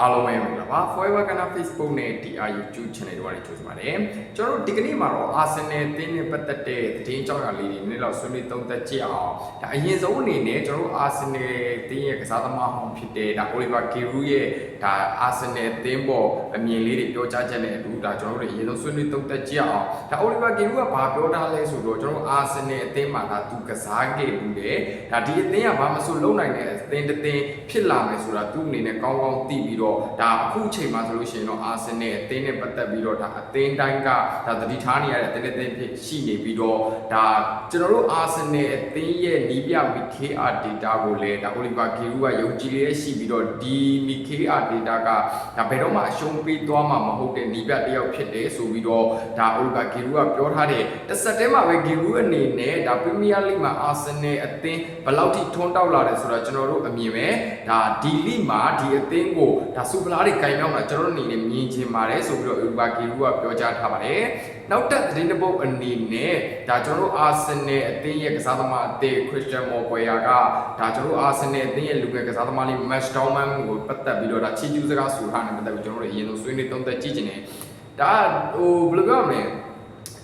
အားလုံးပဲမင်္ဂလာပါ Forever Ghana Facebook နဲ့ TR YouTube Channel တို့ကနေကြိုဆိုပါတယ်ကျွန်တော်တို့ဒီကနေ့မှာတော့ Arsenal အသင်းနဲ့ပတ်သက်တဲ့သတင်းကြောင်းရာလေးတွေနည်းနည်းလောက်ဆွေးနွေးသုံးသပ်ကြည့်အောင်ဒါအရင်ဆုံးအနေနဲ့ကျွန်တော်တို့ Arsenal အသင်းရဲ့ကစားသမားဟောင်းဖြစ်တဲ့ဒါ Oliver Giroud ရဲ့ဒါ Arsenal အသင်းပေါ်အမြင်လေးတွေပြောကြားချက်နဲ့အတူဒါကျွန်တော်တို့အရင်ဆုံးဆွေးနွေးသုံးသပ်ကြည့်အောင်ဒါ Oliver Giroud ကဘာပြောထားလဲဆိုတော့ကျွန်တော်တို့ Arsenal အသင်းမှာဒါသူကစားခဲ့ဘူးတယ်ဒါဒီအသင်းကဘာမှဆိုလုံနိုင်တဲ့အသင်းတစ်သင်းဖြစ်လာမယ်ဆိုတာသူ့အနေနဲ့ကောင်းကောင်းသိပြီးတော့ဒါအခုချိန်မှာဆိုလို့ရှိရင်တော့အာဆင်နယ်အသင်းနဲ့ပတ်သက်ပြီးတော့ဒါအသင်းတိုင်းကဒါသတိထားနေရတဲ့အသင်းတစ်သင်းဖြစ်ရှိနေပြီးတော့ဒါကျွန်တော်တို့အာဆင်နယ်အသင်းရဲ့နီးပြ MKR data ကိုလည်းဒါ Oliver Giroud ကယုံကြည်လေးရှိပြီးတော့ဒီ MKR data ကဒါဘယ်တော့မှအရှုံးပေးသွားမှာမဟုတ်တဲ့နီးပြတစ်ယောက်ဖြစ်တယ်ဆိုပြီးတော့ဒါ Oliver Giroud ကပြောထားတဲ့တစ်ဆက်တည်းမှာပဲ Giroud အနေနဲ့ဒါ Premier League မှာ Arsenal အသင်းဘယ်လောက်ထိထွန်းတောက်လာတယ်ဆိုတော့ကျွန်တော်တို့အမြင်ပဲဒါဒီလိမှာဒီအသင်းကိုဒါစူပလာတွေကင်မြောက်တာကျွန်တော်တို့အနေနဲ့မြင်ချင်ပါတယ်ဆိုပြီးတော့ Oliver Giroud ကပြောကြားထားပါတယ်နောက်ထပ်သတင်းတစ်ပုဒ်အနေနဲ့ဒါကျွန်တော်တို့ Arsenal အသင်းရဲ့ကစားသမားအသင်း Christian Moguer ကဒါကျွန်တော်တို့ Arsenal အသင်းရဲ့လူငယ်ကစားသမားလေး Max Dorman ကိုပတ်သက်ပြီးတော့ဒါချီးကျူးစကားဆိုထားတယ်ပတ်သက်ပြီးကျွန်တော်တို့အရင်ဆုံးဆွေးနွေးသုံးသပ်ကြည့်ချင်တယ်ဒါဟိုဘယ်လိုပြောမလဲ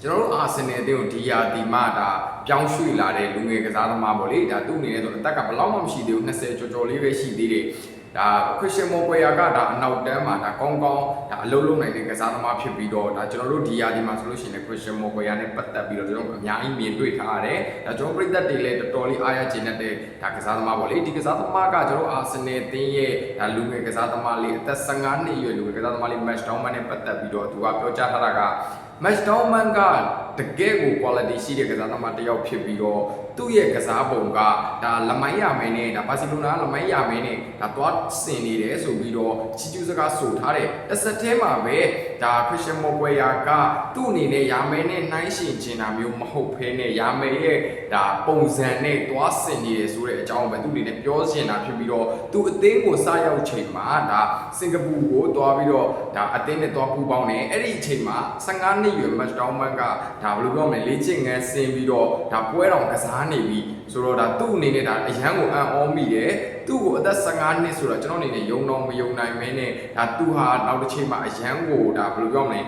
ကျွန်တော်တို့အာဆင်နယ်အသင်းကိုဒီယာဒီမဒါပြောင်းရွှေ့လာတဲ့လူငယ်ကစားသမားပေါ့လေဒါသူ့အနေနဲ့ဆိုအသက်ကဘယ်လောက်မှမရှိသေးဘူး20ကျော်ကျော်လေးပဲရှိသေးတယ် ဒါခရစ်စတန်မိုကွေယာကဒါအနောက်တန်းမှာဒါကောင်းကောင်းဒါအလုံးလုံးနိုင်တဲ့ကစားသမားဖြစ်ပြီးတော့ဒါကျွန်တော်တို့ဒီယာဒီမှာဆိုလို့ရှိရင်ခရစ်စတန်မိုကွေယာနဲ့ပတ်သက်ပြီးတော့ကျွန်တော်တို့အများကြီးမြင်တွေ့ထားရတယ်ဒါကျွန်တော်ပြည်သက်တွေလည်းတော်တော်လေးအားရချင်တဲ့ဒါကစားသမားပေါ့လေဒီကစားသမားကကျွန်တော်အာဆင်နယ်အသင်းရဲ့ဒါလူငယ်ကစားသမားလေးအသက်15နှစ်အရွယ်လူငယ်ကစားသမားလေး match down နဲ့ပတ်သက်ပြီးတော့သူကပြောကြားထားတာက match down man က တကယ်ကို quality ရှိတဲ့ကစားသမားတစ်ယောက်ဖြစ်ပြီးတော့သူ့ရဲ့ကစားပုံကဒါလမိုင်းရမယ်နဲ့ဒါဘာစီလိုနာလမိုင်းရမယ်နဲ့ဒါသွားဆင်နေတယ်ဆိုပြီးတော့ချီကျူးစကားဆိုထားတယ်တစ်ဆက်တည်းမှာပဲဒါခရစ်စတန်မိုကွေယာကသူ့အနေနဲ့ရာမယ်နဲ့နှိုင်းရှင်ချင်တာမျိုးမဟုတ်ဘဲနဲ့ရာမယ်ရဲ့ဒါပုံစံနဲ့သွားဆင်နေတယ်ဆိုတဲ့အကြောင်းပဲသူ့အနေနဲ့ပြောချင်တာဖြစ်ပြီးတော့သူ့အသင်းကိုစရောက်ချိန်မှာဒါစင်ကာပူကိုသွားပြီးတော့ဒါအသင်းနဲ့သွားပူးပေါင်းတယ်အဲ့ဒီအချိန်မှာ15နှစ်ရွယ် match down man ကဒါဘယ်လိုပြောမလဲလေ့ကျင့်ငန်းဆင်းပြီးတော့ဒါပွဲတော်ကစားနေပြီဆိုတော့ဒါသူ့အနေနဲ့ဒါအရန်ကိုအံ့ဩမိတယ်သူ့ကိုအသက်15နှစ်ဆိုတော့ကျွန်တော်အနေနဲ့ယုံတော့မယုံနိုင်မဲနဲ့ဒါသူဟာနောက်တစ်ချိန်မှာအရန်ကိုဒါဘယ်လိုပြောမလဲ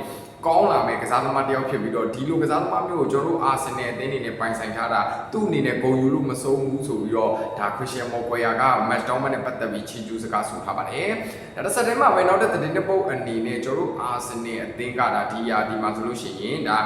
ကောင်းလာမယ်ကစားသမားတစ်ယောက်ဖြစ်ပြီးတော့ဒီလိုကစားသမားမျိုးကိုကျွန်တော်တို့အာဆင်နယ်အသင်းအနေနဲ့ပိုင်ဆိုင်ထားတာသူ့အနေနဲ့ဂုဏ်ယူလို့မဆုံးဘူးဆိုပြီးတော့ဒါခရစ်ယာန်မော်ကွယ်ယာက match down နဲ့ပတ်သက်ပြီးချီကျူးစကားဆိုထားပါတယ်ဒါတစ်ဆက်တည်းမှာပဲနောက်တဲ့သတင်းတစ်ပုဒ်အနေနဲ့ကျွန်တော်တို့အာဆင်နယ်အသင်းကဒါဒီယာဒီမှာဆိုလို့ရှိရင်ဒါ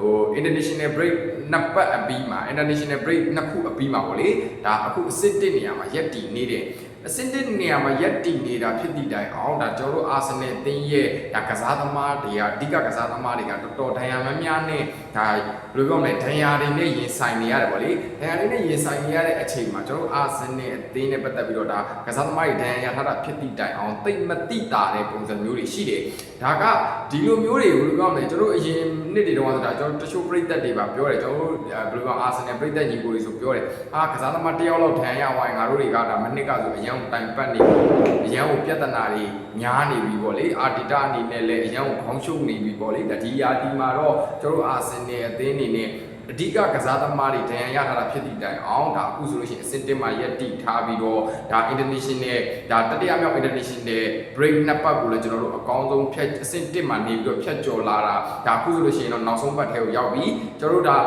ဟို international break နှစ်ပတ်အပြီးမှာ international break နှစ်ခုအပြီးမှာပေါ့လေဒါအခုအစစ်တစ်နေရာမှာရက်တည်နေတယ် အစင်တဲ့နေရာမှာရက်တည်နေတာဖြစ်သည့်တိုင်အောင်ဒါကျွန်တော်တို့အာဆင်နယ်အသင်းရဲ့ဒါကစားသမားတွေကအဓိကကစားသမားတွေကတော်တော်ဒဏ်ရာမများနဲ့ဒါဘယ်လိုပြောမလဲဒဏ်ရာတွေနဲ့ရင်ဆိုင်နေရတယ်ဗောလေဒဏ်ရာတွေနဲ့ရင်ဆိုင်နေရတဲ့အချိန်မှာကျွန်တော်တို့အာဆင်နယ်အသင်းနဲ့ပတ်သက်ပြီးတော့ဒါကစားသမားတွေဒဏ်ရာရထားတာဖြစ်သည့်တိုင်အောင်တိတ်မတိတာတဲ့ပုံစံမျိုးတွေရှိတယ်ဒါကဒီလိုမျိုးတွေဘယ်လိုပြောမလဲကျွန်တော်တို့အရင်နှစ်တွေတုန်းကဆိုတာကျွန်တော်တချို့ပြည်သက်တွေပါပြောတယ်ကျွန်တော်တို့ဘယ်လိုပြောအာဆင်နယ်ပြည်သက်ညီကိုတွေဆိုပြောတယ်အာကစားသမားတယောက်လောက်ဒဏ်ရာရဝိုင်းငါတို့တွေကဒါမနစ်ကဆိုအရင်တိုင်ပတ်နေပြီအရန်ကိုပြဿနာတွေများနေပြီပေါ့လေအာတီတာအနေနဲ့လည်းအရန်ကိုခေါင်းရှုပ်နေပြီပေါ့လေဒါဒီယာဒီမှာတော့ကျွန်တော်တို့အာဆင်နယ်အသင်းအနေနဲ့အဓိကကစားသမားတွေဒဏ်ရာရထားတာဖြစ်သည့်တိုင်အောင်ဒါအခုဆိုလို့ရှိရင်အစင်တင်မှာရက်တိထားပြီးတော့ဒါ international ဒါတတိယမြောက် international break နှစ်ပတ်ကိုလည်းကျွန်တော်တို့အကောင်းဆုံးဖြတ်အစင်တင်မှာနေပြီးတော့ဖြတ်ကျော်လာတာဒါအခုဆိုလို့ရှိရင်တော့နောက်ဆုံးပတ်ထဲကိုရောက်ပြီကျွန်တော်တို့ဒါ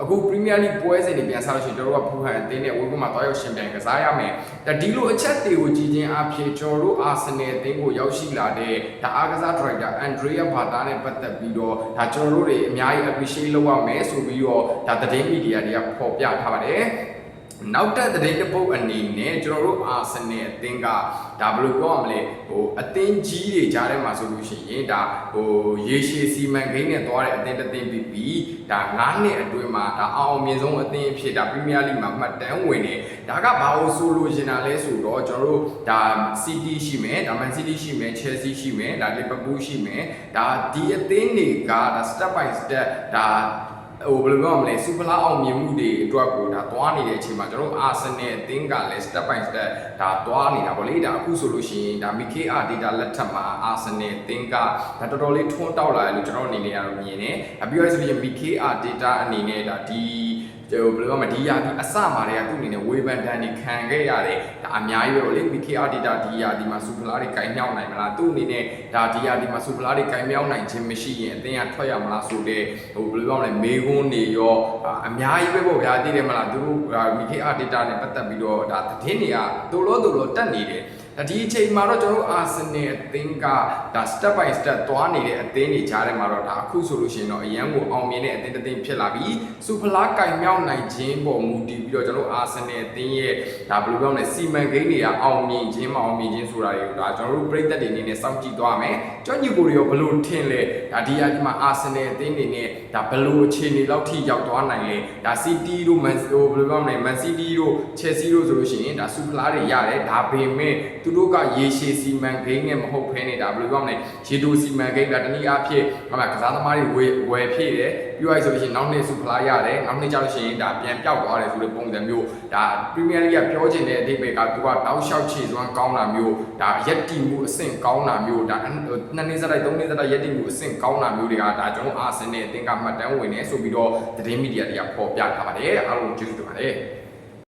အခု Premier League ပွဲစဉ်တွေပြန်ဆလို့ရှိရင်တို့ကဖူဟန်အသင်းနဲ့ဝေးကွန်းမှာတောက်ရောက်ရှင်ပြန်ကစားရမယ်။ဒါဒီလိုအချက်တွေကိုကြည်ချင်းအဖြစ်ကျွန်တော်တို့ Arsenal အသင်းကိုရောက်ရှိလာတဲ့ဒါအားကစား director Andrea Bata နဲ့ပတ်သက်ပြီးတော့ဒါကျွန်တော်တို့တွေအများကြီး appreciate လုပ်ရမယ်ဆိုပြီးတော့ဒါသတင်းမီဒီယာတွေကဖော်ပြထားပါတယ်။ နောက်တဲ့သတင်းတစ်ပုဒ်အနေနဲ့ကျွန်တော်တို့အာဆင်နယ်အသင်းကဒါဘယ်လိုပြောရမလဲဟိုအသင်းကြီးတွေကြားထဲမှာဆိုလို့ရှိရင်ဒါဟိုရေရှည်စီမံကိန်းနဲ့သွားတဲ့အသင်းတစ်သင်းပြီးပြီးဒါ9နှစ်အတွင်းမှာဒါအောင်အောင်မြင်ဆုံးအသင်းအဖြစ်ဒါပရီးမီးယားလိမှာမှတ်တမ်းဝင်နေဒါကဘာလို့ဆိုလို့ရှင်တာလဲဆိုတော့ကျွန်တော်တို့ဒါ City ရှိမယ်ဒါ Man City ရှိမယ် Chelsea ရှိမယ်ဒါ Liverpool ရှိမယ်ဒါဒီအသင်းတွေကဒါ step by step ဒါ ဟိုဘယ်လိုပြောမလဲစူပလာအောင်မြင်မှုတွေအတွက်ကိုဒါသွားနေတဲ့အချိန်မှာကျွန်တော်အာဆင်နယ်အသင်းကလည်း step by step ဒါသွားနေတာဗောလေဒါအခုဆိုလို့ရှိရင်ဒါ MKR data လက်ထက်မှာအာဆင်နယ်အသင်းကဒါတော်တော်လေးထွန်းတောက်လာတယ်လို့ကျွန်တော်အနေနဲ့ကတော့မြင်တယ်။အပြီးတော့ဆိုရင် MKR data အနေနဲ့ဒါဒီ ကျွန်တော်ဘယ်လိုပြောမလဲဒီယာဒီအစမှာတွေကသူ့အနေနဲ့ဝေဖန်တန်းနေခံခဲ့ရတယ်ဒါအများကြီးပဲပေါ့လေ PKR data ဒီယာဒီမှာစူဖလားတွေကင်မြောက်နိုင်မလားသူ့အနေနဲ့ဒါဒီယာဒီမှာစူဖလားတွေကင်မြောက်နိုင်ခြင်းမရှိရင်အသင်းကထွက်ရမလားဆိုတဲ့ဟိုဘယ်လိုပြောမလဲမေကွန်းနေရောအများကြီးပဲပေါ့ဗျာသိတယ်မလားသူတို့ PKR data နဲ့ပတ်သက်ပြီးတော့ဒါသတင်းတွေကတိုးလို့တိုးလို့တက်နေတယ် ဒါဒီအချိန်မှာတော့ကျွန်တော်တို့အာဆင်နယ်အသင်းကဒါ step by step သွားနေတဲ့အသင်းတွေကြားထဲမှာတော့ဒါအခုဆိုလို့ရှိရင်တော့အရန်ကိုအောင်မြင်တဲ့အသင်းတစ်သင်းဖြစ်လာပြီးစူဖလားကင်မြောက်နိုင်ခြင်းပေါ်မူတည်ပြီးတော့ကျွန်တော်တို့အာဆင်နယ်အသင်းရဲ့ဒါဘယ်လိုပြောမလဲစီမံကိန်းတွေကအောင်မြင်ခြင်းမအောင်မြင်ခြင်းဆိုတာတွေကိုဒါကျွန်တော်တို့ပြည်သက်တွေအနေနဲ့စောင့်ကြည့်သွားမယ်ကြောင့်ညီကိုတွေရောဘယ်လိုထင်လဲဒါဒီအကြီးမှာအာဆင်နယ်အသင်းတွေနဲ့ဒါဘယ်လိုအခြေအနေလောက်ထိရောက်သွားနိုင်လဲဒါ City တို့ Man ဟိုဘယ်လိုပြောမလဲ Man City တို့ Chelsea တို့ဆိုလို့ရှိရင်ဒါစူဖလားတွေရတယ်ဒါပေမဲ့သူတို့ကရေရှည်စီမံကိန်းနဲ့မဟုတ်ဘဲနဲ့ဒါဘယ်လိုပြောမလဲရေတိုစီမံကိန်းကတနည်းအားဖြင့်ဟိုမှာကစားသမားတွေဝယ်ဝယ်ဖြည့်တယ်ပြီးသွားဆိုလို့ရှိရင်နောက်နှစ်စူဖလားရတယ်နောက်နှစ်ကျလို့ရှိရင်ဒါပြန်ပြောက်သွားတယ်ဆိုတဲ့ပုံစံမျိုးဒါ Premier League ကပြောချင်တဲ့အဓိပ္ပာယ်ကသူကတောက်လျှောက်ခြေစွမ်းကောင်းတာမျိုးဒါရက်တီမှုအဆင့်ကောင်းတာမျိုးဒါနှစ်နှစ်စတိုက်သုံးနှစ်စတိုက်ရက်တီမှုအဆင့်ကောင်းတာမျိုးတွေကဒါကျွန်တော်အာဆင်နယ်အသင်းကမှတ်တမ်းဝင်နေဆိုပြီးတော့သတင်းမီဒီယာတွေကပေါ်ပြထားပါတယ်အားလုံးကျေးဇူးတင်ပါတယ်